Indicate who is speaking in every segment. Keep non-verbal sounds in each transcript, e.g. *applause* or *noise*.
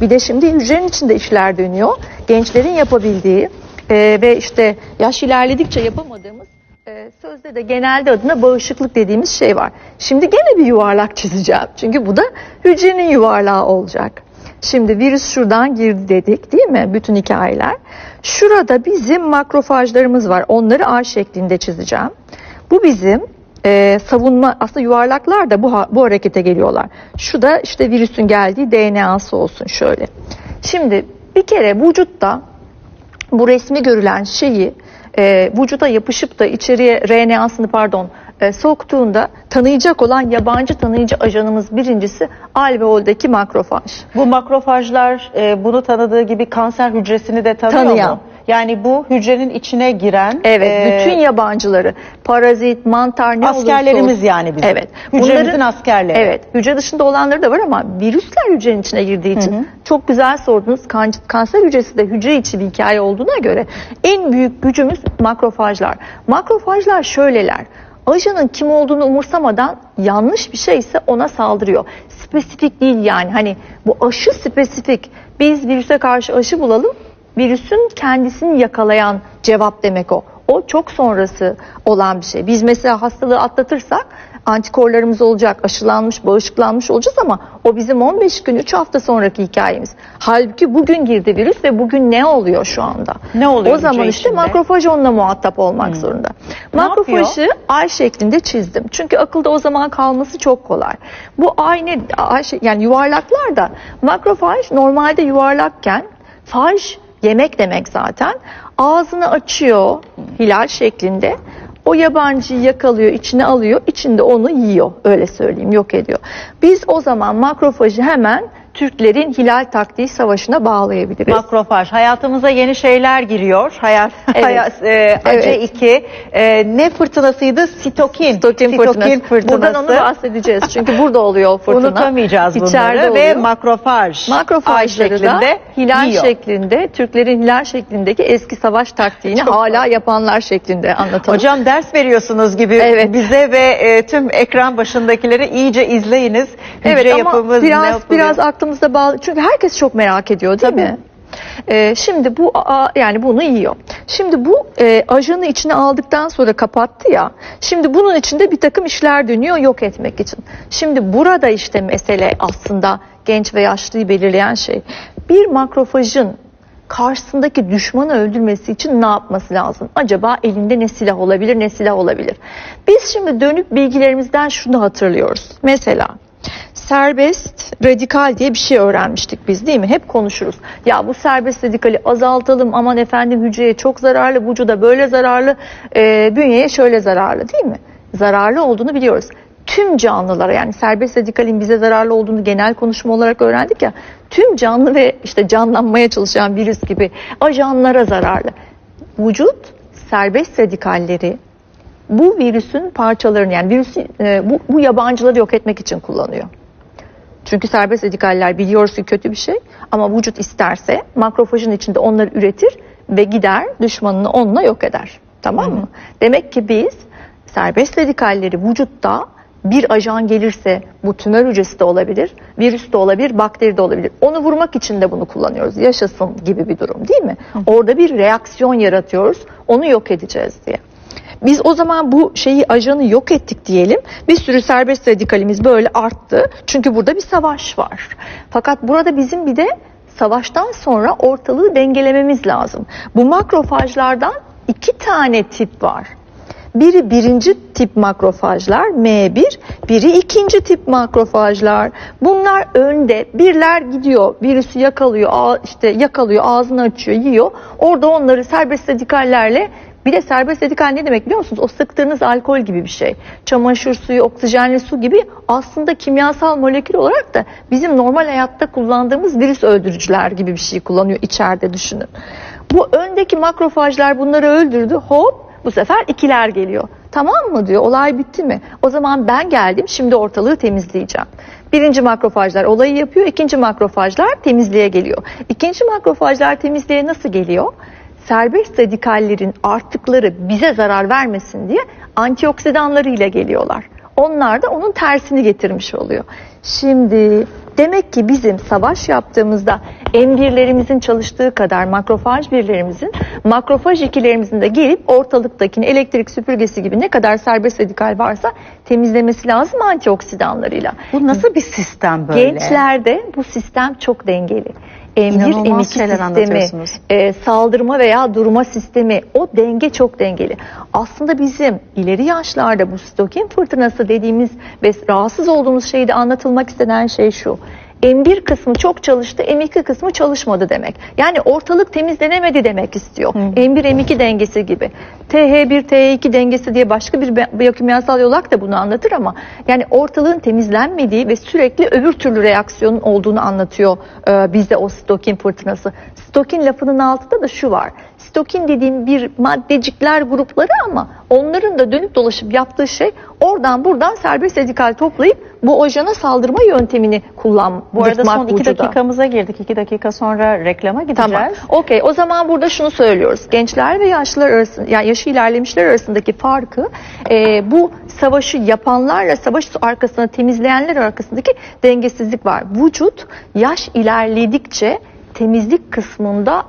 Speaker 1: Bir de şimdi hücrenin içinde işler dönüyor. Gençlerin yapabildiği e, ve işte yaş ilerledikçe yapamadığımız e, sözde de genelde adına bağışıklık dediğimiz şey var. Şimdi gene bir yuvarlak çizeceğim. Çünkü bu da hücrenin yuvarlağı olacak. Şimdi virüs şuradan girdi dedik değil mi? Bütün hikayeler. Şurada bizim makrofajlarımız var. Onları A şeklinde çizeceğim. Bu bizim e, savunma aslında yuvarlaklar da bu, bu harekete geliyorlar. Şu da işte virüsün geldiği DNA'sı olsun şöyle. Şimdi bir kere vücutta bu resmi görülen şeyi e, vücuda yapışıp da içeriye RNA'sını pardon e, soktuğunda tanıyacak olan yabancı tanıyıcı ajanımız birincisi alveoldaki makrofaj.
Speaker 2: Bu makrofajlar e, bunu tanıdığı gibi kanser hücresini de tanıyor
Speaker 1: Tanıyan.
Speaker 2: mu? Yani bu hücrenin içine giren
Speaker 1: Evet,
Speaker 2: e,
Speaker 1: bütün yabancı parazit, mantar ne olursa
Speaker 2: askerlerimiz
Speaker 1: olsun.
Speaker 2: yani bizim.
Speaker 1: Evet.
Speaker 2: Hücremizin
Speaker 1: Bunların-
Speaker 2: askerleri.
Speaker 1: Evet. Hücre dışında olanları da var ama virüsler hücrenin içine girdiği için çok güzel sordunuz. Kan- kanser hücresi de hücre içi bir hikaye olduğuna göre en büyük gücümüz makrofajlar. Makrofajlar şöyleler. Ajanın kim olduğunu umursamadan yanlış bir şeyse ona saldırıyor. Spesifik değil yani. Hani bu aşı spesifik. Biz virüse karşı aşı bulalım. Virüsün kendisini yakalayan cevap demek o. O çok sonrası olan bir şey. Biz mesela hastalığı atlatırsak antikorlarımız olacak, aşılanmış, bağışıklanmış olacağız ama o bizim 15 gün, 3 hafta sonraki hikayemiz. Halbuki bugün girdi virüs ve bugün ne oluyor şu anda?
Speaker 2: Ne oluyor
Speaker 1: O zaman
Speaker 2: hücre
Speaker 1: işte
Speaker 2: içinde?
Speaker 1: makrofaj onunla muhatap olmak zorunda.
Speaker 2: Ne
Speaker 1: Makrofajı ay şeklinde çizdim. Çünkü akılda o zaman kalması çok kolay. Bu aynı ay şey- yani yuvarlaklar da makrofaj normalde yuvarlakken faj yemek demek zaten. Ağzını açıyor hilal şeklinde. O yabancıyı yakalıyor, içine alıyor, içinde onu yiyor. Öyle söyleyeyim, yok ediyor. Biz o zaman makrofajı hemen Türklerin hilal taktiği savaşına bağlayabiliriz.
Speaker 2: Makrofaj. Hayatımıza yeni şeyler giriyor. Hayat, *laughs*
Speaker 1: Evet.
Speaker 2: hayat e,
Speaker 1: Evet.
Speaker 2: AC2. E, ne fırtınasıydı? Sitokin.
Speaker 1: Sitokin fırtınası. Buradan onu bahsedeceğiz. Çünkü burada oluyor o fırtına.
Speaker 2: Unutamayacağız bunları
Speaker 1: İçeride
Speaker 2: ve
Speaker 1: oluyor.
Speaker 2: makrofaj.
Speaker 1: Makrofajları
Speaker 2: Ay
Speaker 1: da
Speaker 2: şeklinde
Speaker 1: hilal
Speaker 2: yiyor.
Speaker 1: şeklinde, Türklerin hilal şeklindeki eski savaş taktiğini
Speaker 2: Çok
Speaker 1: hala yapanlar şeklinde anlatalım.
Speaker 2: Hocam ders veriyorsunuz gibi
Speaker 1: Evet.
Speaker 2: bize ve e, tüm ekran başındakileri iyice izleyiniz. Hücre
Speaker 1: evet ama
Speaker 2: yapımız ne
Speaker 1: biraz
Speaker 2: yapılıyor?
Speaker 1: biraz aklımızda bağlı. Çünkü herkes çok merak ediyor değil
Speaker 2: Tabii.
Speaker 1: mi? Ee, şimdi bu yani bunu yiyor. Şimdi bu e, ajanı içine aldıktan sonra kapattı ya. Şimdi bunun içinde bir takım işler dönüyor yok etmek için. Şimdi burada işte mesele aslında genç ve yaşlıyı belirleyen şey. Bir makrofajın karşısındaki düşmanı öldürmesi için ne yapması lazım? Acaba elinde ne silah olabilir, ne silah olabilir? Biz şimdi dönüp bilgilerimizden şunu hatırlıyoruz. Mesela serbest radikal diye bir şey öğrenmiştik biz değil mi? Hep konuşuruz. Ya bu serbest radikali azaltalım aman efendim hücreye çok zararlı, vücuda böyle zararlı, e, bünyeye şöyle zararlı değil mi? Zararlı olduğunu biliyoruz. Tüm canlılara yani serbest radikalin bize zararlı olduğunu genel konuşma olarak öğrendik ya. Tüm canlı ve işte canlanmaya çalışan virüs gibi ajanlara zararlı. Vücut serbest radikalleri bu virüsün parçalarını yani virüsü, e, bu, bu yabancıları yok etmek için kullanıyor. Çünkü serbest radikaller biliyoruz ki kötü bir şey ama vücut isterse makrofajın içinde onları üretir ve gider düşmanını onunla yok eder. Tamam mı? Demek ki biz serbest radikalleri vücutta bir ajan gelirse bu tümör hücresi de olabilir, virüs de olabilir, bakteri de olabilir. Onu vurmak için de bunu kullanıyoruz. Yaşasın gibi bir durum değil mi? Orada bir reaksiyon yaratıyoruz. Onu yok edeceğiz diye. Biz o zaman bu şeyi ajanı yok ettik diyelim. Bir sürü serbest radikalimiz böyle arttı. Çünkü burada bir savaş var. Fakat burada bizim bir de savaştan sonra ortalığı dengelememiz lazım. Bu makrofajlardan iki tane tip var. Biri birinci tip makrofajlar M1, biri ikinci tip makrofajlar. Bunlar önde, birler gidiyor, virüsü yakalıyor, işte yakalıyor, ağzını açıyor, yiyor. Orada onları serbest radikallerle bir de serbest radikal ne demek biliyor musunuz? O sıktığınız alkol gibi bir şey. Çamaşır suyu, oksijenli su gibi aslında kimyasal molekül olarak da bizim normal hayatta kullandığımız virüs öldürücüler gibi bir şey kullanıyor içeride düşünün. Bu öndeki makrofajlar bunları öldürdü. Hop bu sefer ikiler geliyor. Tamam mı diyor olay bitti mi? O zaman ben geldim şimdi ortalığı temizleyeceğim. Birinci makrofajlar olayı yapıyor. ikinci makrofajlar temizliğe geliyor. İkinci makrofajlar temizliğe nasıl geliyor? Serbest radikallerin arttıkları bize zarar vermesin diye antioksidanlarıyla geliyorlar. Onlar da onun tersini getirmiş oluyor. Şimdi demek ki bizim savaş yaptığımızda M1'lerimizin çalıştığı kadar makrofaj birlerimizin, makrofaj ikilerimizin de gelip ortalıktakini elektrik süpürgesi gibi ne kadar serbest radikal varsa temizlemesi lazım antioksidanlarıyla.
Speaker 2: Bu nasıl bir sistem böyle?
Speaker 1: Gençlerde bu sistem çok dengeli. M1,
Speaker 2: İnanılmaz
Speaker 1: M2
Speaker 2: şeyler
Speaker 1: sistemi, e, saldırma veya durma sistemi o denge çok dengeli. Aslında bizim ileri yaşlarda bu stokin fırtınası dediğimiz ve rahatsız olduğumuz şeyde anlatılmak istenen şey şu. M1 kısmı çok çalıştı, M2 kısmı çalışmadı demek. Yani ortalık temizlenemedi demek istiyor. M1 M2 dengesi gibi. TH1 TH2 dengesi diye başka bir bi- biyokimyasal yolak da bunu anlatır ama yani ortalığın temizlenmediği ve sürekli öbür türlü reaksiyonun olduğunu anlatıyor e, bizde o stokin fırtınası. Stokin lafının altında da şu var. Stokin dediğim bir maddecikler grupları ama onların da dönüp dolaşıp yaptığı şey oradan buradan serbest radikal toplayıp bu ojana saldırma yöntemini kullanmak
Speaker 2: Bu arada son iki
Speaker 1: vücuda.
Speaker 2: dakikamıza girdik. İki dakika sonra reklama gideceğiz.
Speaker 1: Tamam. Okey. O zaman burada şunu söylüyoruz. Gençler ve yaşlılar arasında, yani yaşı ilerlemişler arasındaki farkı e, bu savaşı yapanlarla savaş arkasını temizleyenler arasındaki dengesizlik var. Vücut yaş ilerledikçe temizlik kısmında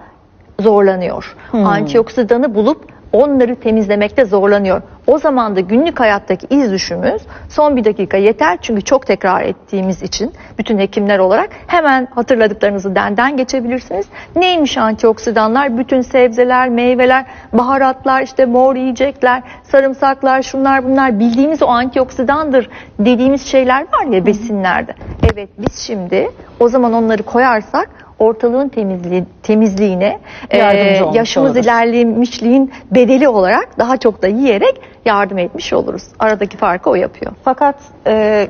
Speaker 1: zorlanıyor. Antioksidanı bulup onları temizlemekte zorlanıyor. O zaman da günlük hayattaki iz düşümüz son bir dakika yeter çünkü çok tekrar ettiğimiz için bütün hekimler olarak hemen hatırladıklarınızı denden geçebilirsiniz. Neymiş antioksidanlar? Bütün sebzeler, meyveler, baharatlar, işte mor yiyecekler, sarımsaklar, şunlar bunlar bildiğimiz o antioksidandır dediğimiz şeyler var ya besinlerde. Evet biz şimdi o zaman onları koyarsak ortalığın temizliği, temizliğine e,
Speaker 2: olmuş
Speaker 1: yaşımız
Speaker 2: oluruz.
Speaker 1: ilerlemişliğin bedeli olarak daha çok da yiyerek yardım etmiş oluruz. Aradaki farkı o yapıyor.
Speaker 2: Fakat e,